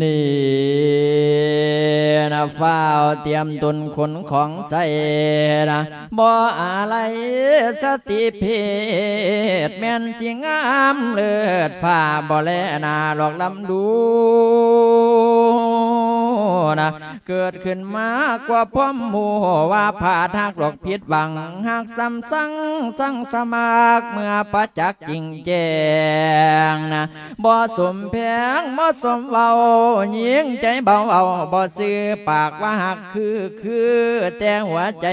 นี่นะฝ้าวเตรียมตุนขนของใส่นะบ่อะไรสติเพศแม่นสิงามเลิศฝ้าบ่แลนาหลอกลำดู นะเกิดขึ้นมากกว่าพ่อมหมู่ว่าผาทักหลอกผิดหวังหากซ้ำสั่งสั่งสมากเมื่อประจักษ์จริงแจ้งนะบ่สมแพงบ่สมเว้ายิงใจเบาเอาบ่ซื้อปากว่าหักคือคือแต่หัวใจ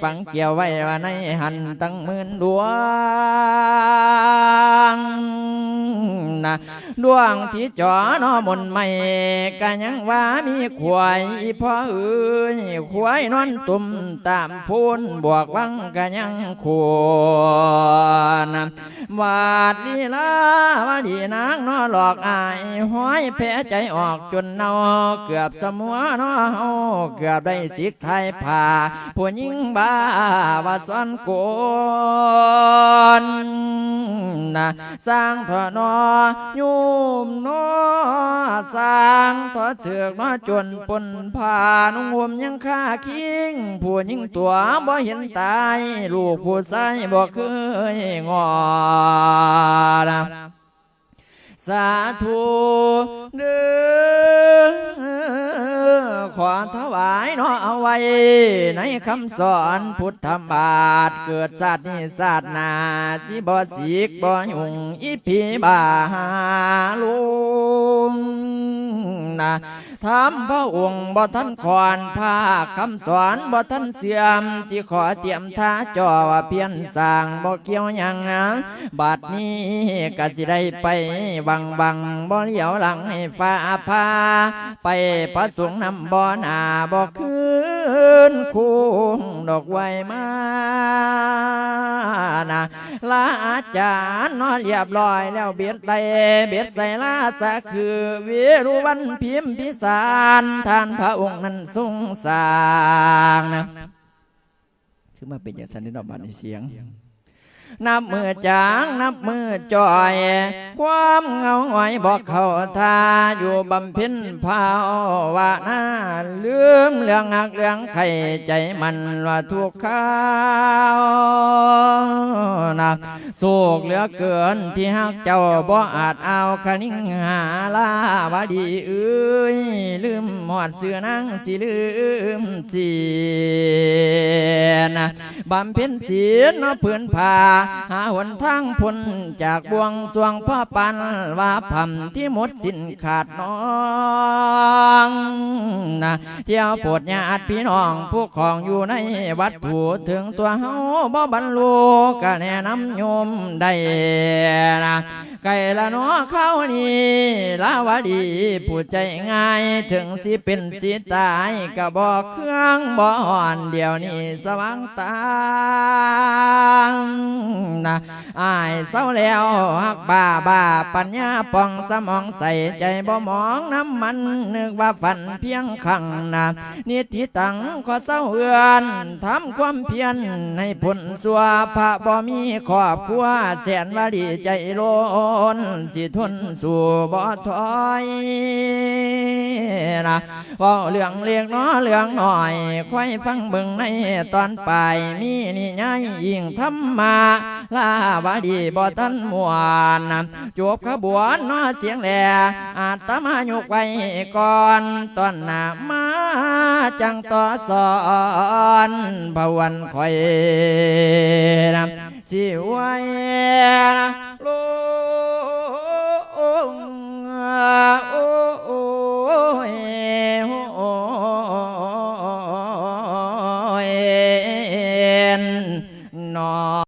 ฝังเกี่ยวไว้ว่าในหันตั้งหมื่นดวงนะดวงที่จอนอมนไม่ก็ยังว่ามีควายพ่อเอ้ยควายนอนตุ่มตามพูนบวกวังก็ยังควรวาดลีลาวาดีนางนอหลอกอายห้อยแผลใจออกจนเนาเกือบสมัวนอเฮาเกือบได้สิกไทยผ่าผู้หญิงบ้าว่าซ่อนโกนนะสร้างถอนอยุ่มนอสร้างถอเถือกนอจนปนผ่านุ่งห่มยังค่าคิงผู้หญิงตัวบ่เห็นตายลูกผู้ชายบ่เคยงอนะสาธุเด้อขอถวายเนาะเอาไว้ ในคำสอนพุทธบาท เกิดศาตร์นี้ศาตร์นาสิบ่สิกบ่ยุ่งอีพีบาหาลุงนะทำพระองค์บ่ท่านขอนภาคคำสอนบ่ท่านเสื่อม สิขอเตรียมท่าจอว่าเพียนสร้างบ่เกี่ยวยังนะบัดนี้ก็สิได้ไปวังบังบ่เลี้ยวหลังให้ฟ้าพาไปประสงค์นำบ่อนาบ่คือนคูงดอกไว้มานะลาอาจารย์นอนเรียบร้อยแล้วเบียดไดเบียดใส่ลาสะคือวิรุวันพิมพิสารท่านพระองค์นั้นทรงสร้างนะคือมาเป็นอย่างสันนิษฐานในเสียง นับมือจางนับมือจอย ความเหงาหงอยบอกเขาทาอยู่บำเพ็ญภาวนาลืมเรื่องหักเรื่องไข่ใจมันว่าทุกข้าวนะโศกเหลือเกินที่หักเจ้าบ่อาจเอาคนิ่งหาลาวาดีเอ้ยลืมหอดเสือนางสิลืมเสียนะบำเพ็ญศีลเนาะพื้นผาหาหนทางพ้นจากบ่วงสวงพ่อปันว่าพำที่หมดสิ้นขาดน้อ เที่ยวปวดญาติพี่น้องผู้ของอยู่ในวัดถูถึงตัวเฮาบ่บรรลุก็แนะนำโยมได้นะไก่ละน้อเข้านี่ลาวดีผู้ใจง่ายถึงสิเป็นสิตายก็บอกเครื่องบ่อ่อนเดี๋ยวนี้สว่างตานะอายเศร้าแล้วฮักบ้าบ้าปัญญาปองสมองใส่ใจบ่มองน้ำมันนึกว่าฝันเพียงขังนะนิติตังขอเศร้าเอือนทำความเพียรให้ผลสัวพระบ่มีครอบครัวแสนวาดีใจโลนสิทนสู่บ่ถอยนะเว่าเรื่องเล็กน้อเรื่องหน่อยค่อยฟังเบิ่งในตอนไปมีนี่ยายยิ่งธรรมาลาวาดีบ่ทันมวนจบขบวนน้อเสียงแหล่อาตมายกไว้ก่อนตอนหน้ามาจังต่อสอนภวันคอยนะสิไว้